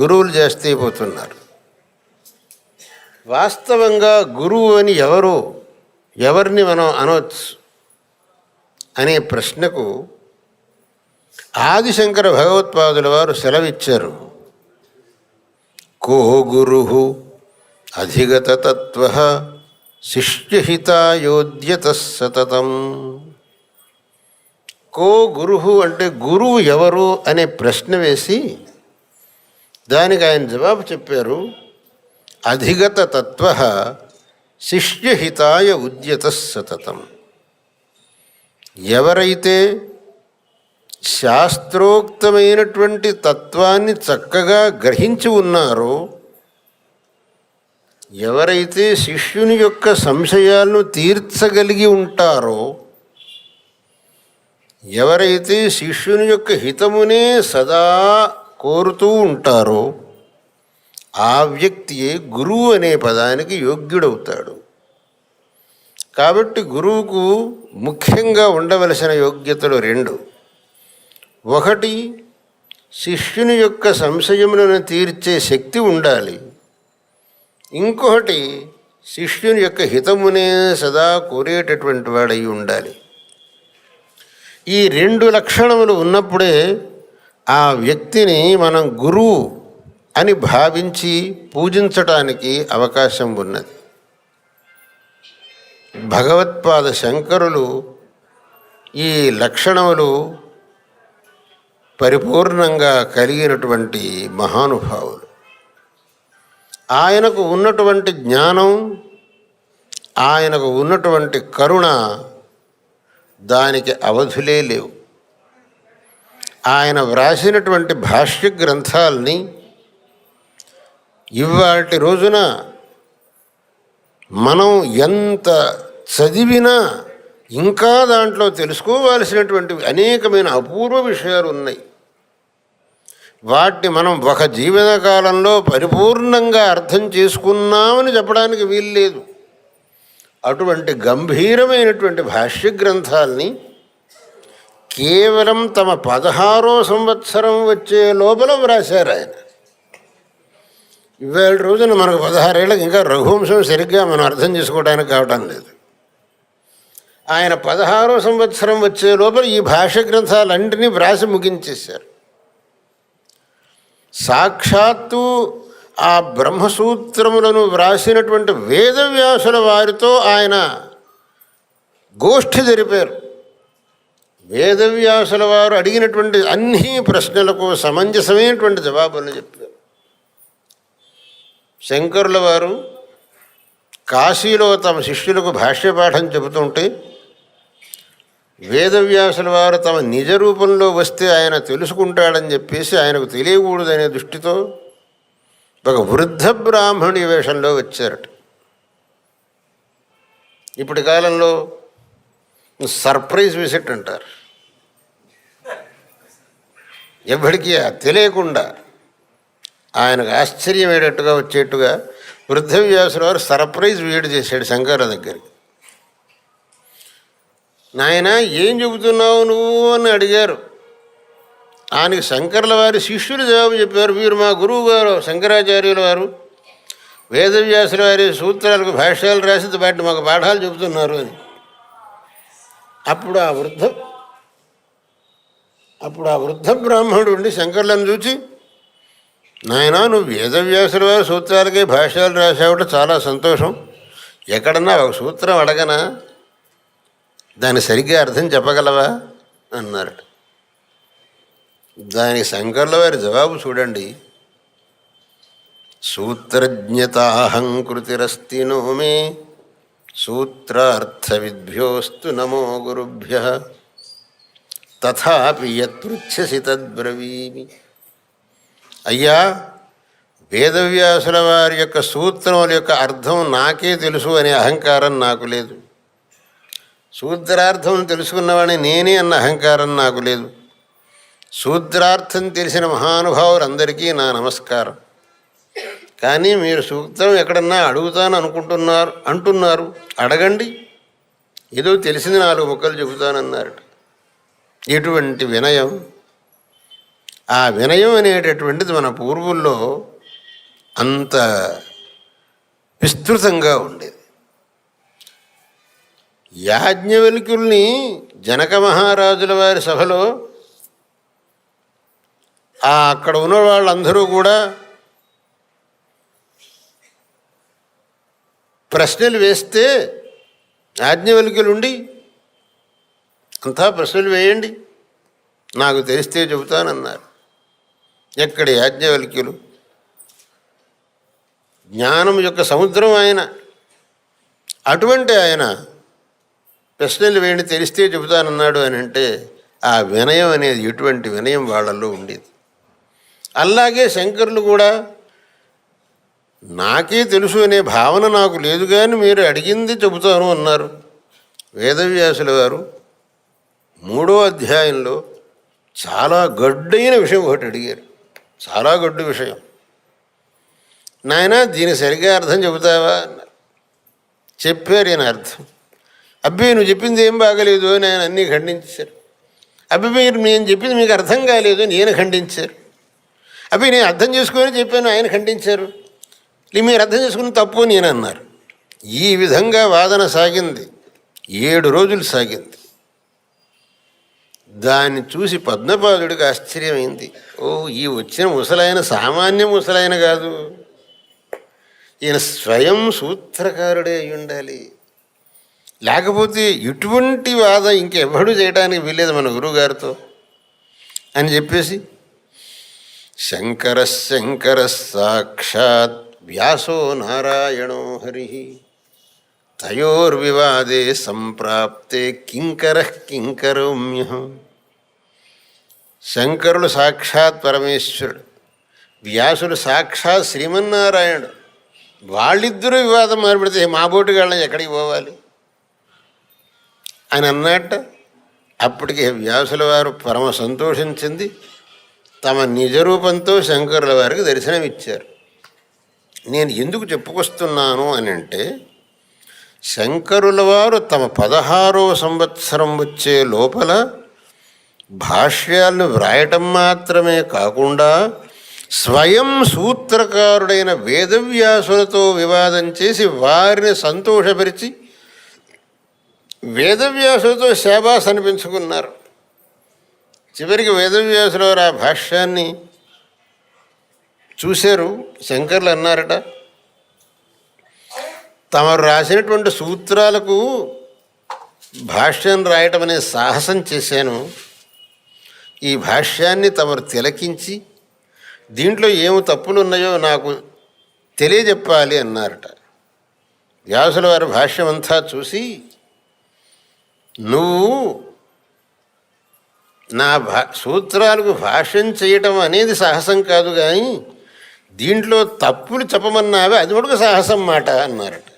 గురువులు చేస్తే పోతున్నారు వాస్తవంగా గురువు అని ఎవరు ఎవరిని మనం అనవచ్చు అనే ప్రశ్నకు ఆదిశంకర భగవత్పాదుల వారు సెలవిచ్చారు. కో గురు అధిగత శిష్యహితాయోధ్యత సతతం. కో గురు అంటే గురువు ఎవరు అనే ప్రశ్న వేసి దానికి ఆయన జవాబు చెప్పారు అధిగత తత్వ శిష్యహితాయ ఉద్యత సతతం. ఎవరైతే శాస్త్రోక్తమైనటువంటి తత్వాన్ని చక్కగా గ్రహించి ఉన్నారో ఎవరైతే శిష్యుని యొక్క సంశయాలను తీర్చగలిగి ఉంటారో ఎవరైతే శిష్యుని యొక్క హితమునే సదా కోరుతూ ఉంటారో ఆ వ్యక్తియే గురువు అనే పదానికి యోగ్యుడవుతాడు. కాబట్టి గురువుకు ముఖ్యంగా ఉండవలసిన యోగ్యతలు రెండు. ఒకటి శిష్యుని యొక్క సంశయములను తీర్చే శక్తి ఉండాలి. ఇంకొకటి శిష్యుని యొక్క హితమునే సదా కోరేటటువంటి వాడై ఉండాలి. ఈ రెండు లక్షణములు ఉన్నప్పుడే ఆ వ్యక్తిని మనం గురువు అని భావించి పూజించటానికి అవకాశం ఉన్నది. భగవత్పాద శంకరులు ఈ లక్షణములు పరిపూర్ణంగా కలిగినటువంటి మహానుభావులు. ఆయనకు ఉన్నటువంటి జ్ఞానం ఆయనకు ఉన్నటువంటి కరుణ దానికి అవధులే లేవు. ఆయన వ్రాసినటువంటి భాష్య గ్రంథాలని ఇవాటి రోజున మనం ఎంత చదివినా ఇంకా దాంట్లో తెలుసుకోవాల్సినటువంటి అనేకమైన అపూర్వ విషయాలు ఉన్నాయి. వాటిని మనం ఒక జీవన కాలంలో పరిపూర్ణంగా అర్థం చేసుకున్నామని చెప్పడానికి వీల్లేదు. అటువంటి గంభీరమైనటువంటి భాష్య గ్రంథాలని కేవలం తమ పదహారో సంవత్సరం వచ్చే లోపల వ్రాశారు ఆయన. ఇవాళ రోజున మనకు పదహారేళ్ళకి ఇంకా రఘువంశం సరిగ్గా మనం అర్థం చేసుకోవడానికి కావటం లేదు. ఆయన పదహారో సంవత్సరం వచ్చే లోపల ఈ భాష గ్రంథాలన్నింటినీ వ్రాసి ముగించేశారు. సాక్షాత్తు ఆ బ్రహ్మసూత్రములను వ్రాసినటువంటి వేదవ్యాసుల వారితో ఆయన గోష్ఠి జరిపారు. వేదవ్యాసుల వారు అడిగినటువంటి అన్ని ప్రశ్నలకు సమంజసమైనటువంటి జవాబులను చెప్పారు శంకరుల వారు కాశీలో తమ శిష్యులకు భాష్యపాఠం చెబుతుంటే వేదవ్యాసుల వారు తమ నిజ రూపంలో వస్తే ఆయన తెలుసుకుంటాడని చెప్పేసి ఆయనకు తెలియకూడదనే దృష్టితో ఒక వృద్ధ బ్రాహ్మణి వేషంలో వచ్చారట. ఇప్పటి కాలంలో సర్ప్రైజ్ విజిట్ అంటారు ఎవరికి తెలియకుండా ఆయనకు ఆశ్చర్యమేటట్టుగా వచ్చేట్టుగా వృద్ధవ్యాసుల వారు సర్ప్రైజ్ వీడు చేశాడు శంకర దగ్గరికి. నాయన ఏం చెబుతున్నావు నువ్వు అని అడిగారు. ఆయనకి శంకర్ల వారి శిష్యులు జవాబు చెప్పారు. వీరు మా గురువు గారు శంకరాచార్యుల వారు. వేదవ్యాసుల వారి సూత్రాలకు భాష్యాలు రాసి వాటిని మాకు పాఠాలు చెబుతున్నారు అని. అప్పుడు ఆ వృద్ధ అప్పుడు ఆ వృద్ధ బ్రాహ్మణుడు ఉండి శంకర్లను చూచి నాయనా నువ్వు వేదవ్యాసుల వారి సూత్రాలకే భాష్యాలు రాసావుట చాలా సంతోషం. ఎక్కడన్నా ఒక సూత్రం అడగనా? దాన్ని సరిగ్గా అర్థం చెప్పగలవా? అన్నారట. దానికి శంకర్ల వారి జవాబు చూడండి. సూత్రజ్ఞతాహంకృతిరస్తి నోమే సూత్రార్థవిద్భ్యోస్తు నమో గురుభ్య. తథాపి తద్బ్రవీమి. అయ్యా వేదవ్యాసుల వారి యొక్క సూత్రముల యొక్క అర్థం నాకే తెలుసు అనే అహంకారం నాకు లేదు. శూద్రార్థం తెలుసుకున్నవాడిని నేనే అన్న అహంకారం నాకు లేదు. శూద్రార్థం తెలిసిన మహానుభావులందరికీ నా నమస్కారం. కానీ మీరు సూక్తం ఎక్కడన్నా అడుగుతాను అనుకుంటున్నారు అంటున్నారు అడగండి. ఏదో తెలిసింది నాలుగు ముక్కలు చెబుతానన్నారట. ఇటువంటి వినయం? ఆ వినయం అనేటటువంటిది మన పూర్వుల్లో అంత విస్తృతంగా ఉండేది. యాజ్ఞవల్క్యుల్ని జనక మహారాజుల వారి సభలో అక్కడ ఉన్న వాళ్ళందరూ కూడా ప్రశ్నలు వేస్తే యాజ్ఞవల్కులుండి అంతా ప్రశ్నలు వేయండి. నాకు తెలిస్తే చెబుతానన్నారు. ఎక్కడి యాజ్ఞవల్క్యులు జ్ఞానం యొక్క సముద్రం ఆయన. అటువంటి ఆయన ప్రశ్నలు వేయండి తెలిస్తే చెబుతానన్నాడు అని అంటే ఆ వినయం అనేది ఎటువంటి వినయం వాళ్ళల్లో ఉండేది. అలాగే శంకరులు కూడా నాకే తెలుసు అనే భావన నాకు లేదు కానీ మీరు అడిగింది చెబుతాను అన్నారు. వేదవ్యాసుల వారు మూడో అధ్యాయంలో చాలా గడ్డైన విషయం ఒకటి అడిగారు. చాలా గడ్డు విషయం. నాయన దీని సరిగా అర్థం చెబుతావా? అన్నారు చెప్పారు ఈయన అర్థం. అబ్బాయి నువ్వు చెప్పింది ఏం బాగలేదు అని ఆయన అన్నీ ఖండించారు. అబ్బాయి మీరు నేను చెప్పింది మీకు అర్థం కాలేదు అని ఈయన ఖండించారు. అబ్బాయి నేను అర్థం చేసుకొని చెప్పాను ఆయన ఖండించారు. మీరు అర్థం చేసుకుని తప్పు అని నేను అన్నారు. ఈ విధంగా వాదన సాగింది. ఏడు రోజులు సాగింది. దాన్ని చూసి పద్మపాదుడికి ఆశ్చర్యమైంది. ఓ ఈ వచ్చిన ముసలాయన సామాన్య ముసలాయన కాదు. ఈయన స్వయం సూత్రకారుడే అయి ఉండాలి. లేకపోతే ఇటువంటి వాదం ఇంకెవడు చేయడానికి వీల్లేదు మన గురువుగారితో అని చెప్పేసి శంకర శంకర సాక్షాత్ వ్యాసో నారాయణో హరి. తయోర్వివాదే సంప్రాప్తే కింకర కింకరోమ్యహం శంకరులు సాక్షాత్ పరమేశ్వరుడు వ్యాసుడు సాక్షాత్ శ్రీమన్నారాయణుడు. వాళ్ళిద్దరూ వివాదం మారిపెడితే మా బోటుగాళ్ళని ఎక్కడికి పోవాలి? అని అన్నట్ట అప్పటికే వ్యాసుల వారు పరమ సంతోషించింది. తమ నిజ రూపంతో శంకరుల వారికి దర్శనమిచ్చారు. నేను ఎందుకు చెప్పుకొస్తున్నాను అని అంటే శంకరుల వారు తమ పదహారో సంవత్సరం వచ్చే లోపల భాష్యాలను వ్రాయటం మాత్రమే కాకుండా స్వయం సూత్రకారుడైన వేదవ్యాసులతో వివాదం చేసి వారిని సంతోషపరిచి వేదవ్యాసులతో శాబాస్ అనిపించుకున్నారు. చివరికి వేదవ్యాసుల ఆ భాష్యాన్ని చూశారు శంకర్లు అన్నారట. తమరు రాసినటువంటి సూత్రాలకు భాష్యం రాయటం అనే సాహసం చేశాను. ఈ భాష్యాన్ని తమరు తిలకించి దీంట్లో ఏమి తప్పులు ఉన్నాయో నాకు తెలియజెప్పాలి అన్నారట. వ్యాసుల వారి భాష్యం అంతా చూసి నువ్వు నా భా సూత్రాలకు భాష్యం చేయటం అనేది సాహసం కాదు కానీ దీంట్లో తప్పులు చెప్పమన్నావే అది మటుకు సాహసం మాట అన్నారట.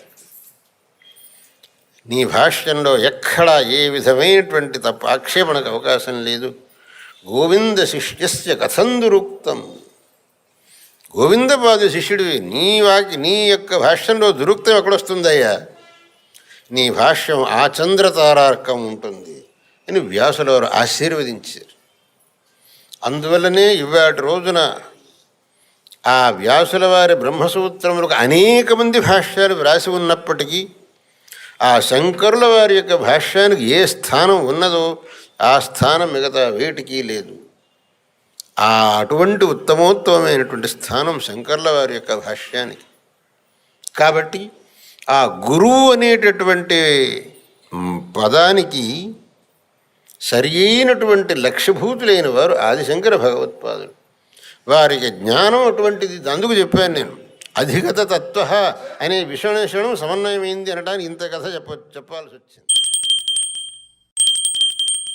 నీ భాష్యంలో ఎక్కడా ఏ విధమైనటువంటి తప్పు ఆక్షేపణకు అవకాశం లేదు. గోవింద శిష్యస్య కథందురుక్తం. గోవిందపాదు శిష్యుడివి నీ వాకి నీ యొక్క భాష్యంలో దురుక్తం ఎక్కడొస్తుందయ్యా? నీ భాష్యం ఆ చంద్రతారార్కం ఉంటుంది అని వ్యాసులవారు ఆశీర్వదించారు. అందువల్లనే ఇవాటి రోజున ఆ వ్యాసుల వారి బ్రహ్మసూత్రములకు అనేక మంది భాష్యాలు వ్రాసి ఉన్నప్పటికీ ఆ శంకరుల వారి యొక్క భాష్యానికి ఏ స్థానం ఉన్నదో ఆ స్థానం మిగతా వేటికి లేదు. ఆ అటువంటి ఉత్తమోత్తమైనటువంటి స్థానం శంకర్ల వారి యొక్క భాష్యానికి. కాబట్టి ఆ గురువు అనేటటువంటి పదానికి సరి అయినటువంటి లక్ష్యభూతులైన వారు ఆదిశంకర భగవత్పాదులు. వారికి జ్ఞానం అటువంటిది అందుకు చెప్పాను నేను. అధిగత తత్వ అనే విషణేషణం సమన్వయమైంది అనడానికి ఇంత కథ చెప్ప చెప్పాల్సి వచ్చింది